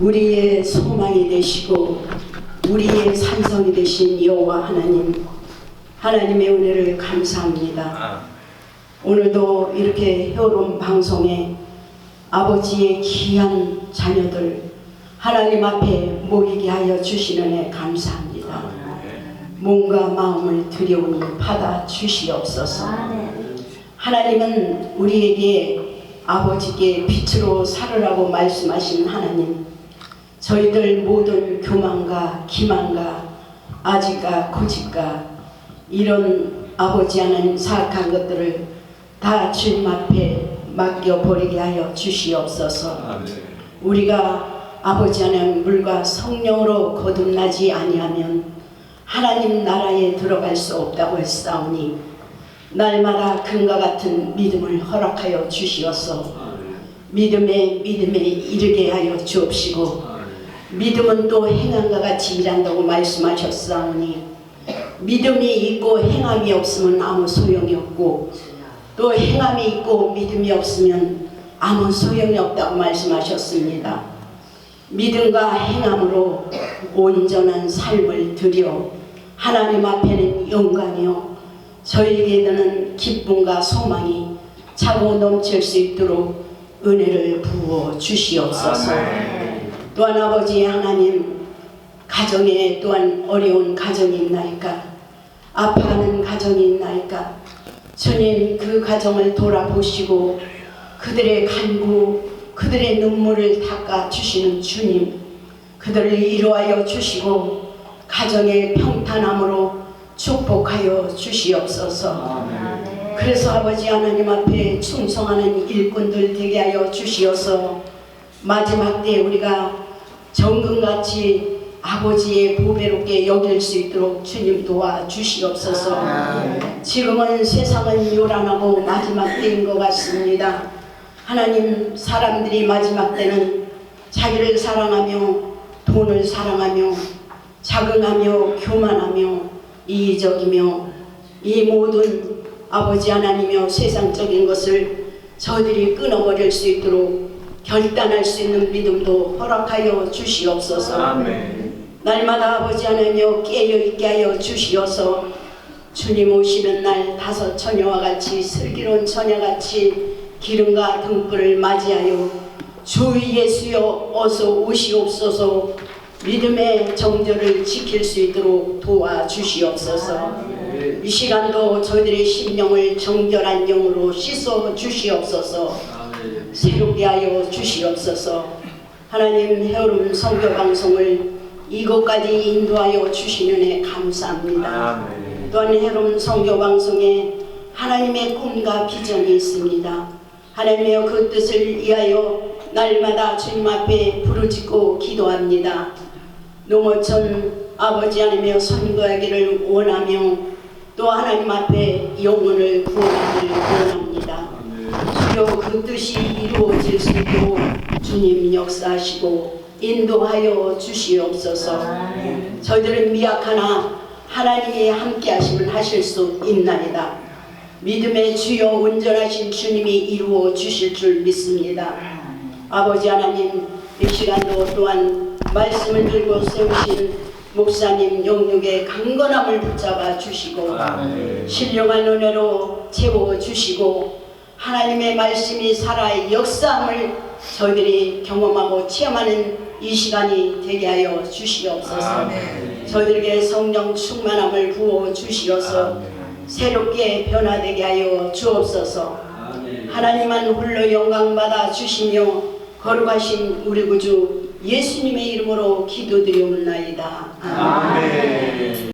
우리의 소망이 되시고 우리의 산성이 되신 여호와 하나님 하나님의 은혜를 감사합니다. 아, 오늘도 이렇게 효론 방송에 아버지의 귀한 자녀들 하나님 앞에 모이게 하여 주시는 애 감사합니다. 몸과 마음을 들여오니 받아 주시옵소서. 하나님은 우리에게 아버지께 빛으로 살으라고 말씀하신 하나님 저희들 모든 교만과 기만과 아직과 고집과 이런 아버지 하나님 사악한 것들을 다 주님 앞에 맡겨버리게 하여 주시옵소서. 아멘. 우리가 아버지 하나님 물과 성령으로 거듭나지 아니하면 하나님 나라에 들어갈 수 없다고 했사오니 날마다 금과 같은 믿음을 허락하여 주시어서 믿음에 믿음에 이르게 하여 주옵시고 믿음은 또 행함과 같이 일한다고 말씀하셨사오니 믿음이 있고 행함이 없으면 아무 소용이 없고 또 행함이 있고 믿음이 없으면 아무 소용이 없다고 말씀하셨습니다. 믿음과 행함으로 온전한 삶을 드려 하나님 앞에는 영광이요 저에게는 기쁨과 소망이 차고 넘칠 수 있도록 은혜를 부어 주시옵소서. 또한 아버지 하나님 가정에 또한 어려운 가정이 있나이까? 아파하는 가정이 있나이까? 주님 그 가정을 돌아보시고 그들의 간구 그들의 눈물을 닦아 주시는 주님 그들을 이루하여 주시고 가정의 평탄함으로 축복하여 주시옵소서. 그래서 아버지 하나님 앞에 충성하는 일꾼들 되게 하여 주시어서 마지막 때 우리가 정금같이 아버지의 보배롭게 여길 수 있도록 주님 도와 주시옵소서. 지금은 세상은 요란하고 마지막 때인 것 같습니다. 하나님 사람들이 마지막 때는 자기를 사랑하며 돈을 사랑하며 자긍하며 교만하며 이기적이며 이 모든 아버지 하나님이여 세상적인 것을 저들이 끊어버릴 수 있도록 결단할 수 있는 믿음도 허락하여 주시옵소서. 아멘. 날마다 아버지 하나님여 깨어 있게 하여 주시어서 주님 오시는 날 다섯 처녀와 같이 슬기로운 처녀같이 기름과 등불을 맞이하여 주 예수여 어서 오시옵소서 믿음의 정절을 지킬 수 있도록 도와주시옵소서 이 시간도 저희들의 심령을 정결한 영으로 씻어 주시옵소서 새롭게 하여 주시옵소서 하나님 헤어름 성교 방송을 이곳까지 인도하여 주시는 애 감사합니다. 아멘. 또한 헤어름 성교 방송에 하나님의 꿈과 비전이 있습니다. 하나님의 그 뜻을 위하여 날마다 주님 앞에 부르짖고 기도합니다. 농어촌 아버지 하나님의 선거하기를 원하며 또 하나님 앞에 영혼을 구원하기를 원합니다. 주여 그 뜻이 이루어질 수 있도록 주님 역사하시고 인도하여 주시옵소서. 저희들은 미약하나 하나님이 함께 하시면 하실 수 있나이다. 믿음의 주여 온전하신 주님이 이루어 주실 줄 믿습니다. 아버지 하나님 이 시간도 또한 말씀을 들고 세우신 목사님 영육의 강건함을 붙잡아 주시고 아멘. 신령한 은혜로 채워 주시고 하나님의 말씀이 살아 역사함을 저희들이 경험하고 체험하는 이 시간이 되게 하여 주시옵소서. 아멘. 저희들에게 성령 충만함을 부어 주시어서 아멘. 새롭게 변화되게 하여 주옵소서. 하나님만 홀로 영광 받아 주시며 거룩하신 우리 구주 예수님의 이름으로 기도드리옵나이다. 아멘. 아멘.